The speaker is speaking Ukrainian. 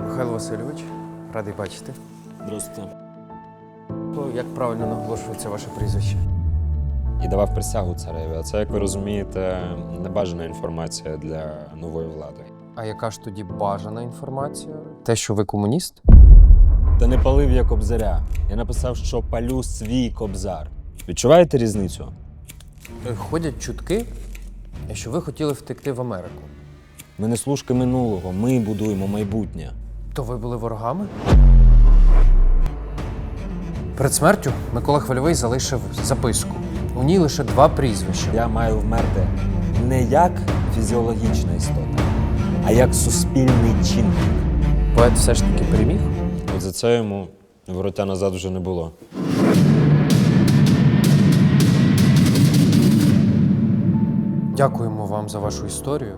Михайло Васильович, радий бачити. Здравствуйте. Як правильно наголошується ваше прізвище? І давав присягу цареві. А це, як ви розумієте, небажана інформація для нової влади. А яка ж тоді бажана інформація? Те, що ви комуніст? Та не палив я кобзаря. Я написав, що палю свій кобзар. Відчуваєте різницю? Е, Ходять чутки, що ви хотіли втекти в Америку. Ми не служки минулого, ми будуємо майбутнє. То ви були ворогами? Перед смертю Микола Хвильовий залишив записку. У ній лише два прізвища. Я маю вмерти не як фізіологічна істота, а як суспільний чинник. Поет все ж таки переміг. От за це йому вороття назад вже не було. Дякуємо вам за вашу історію.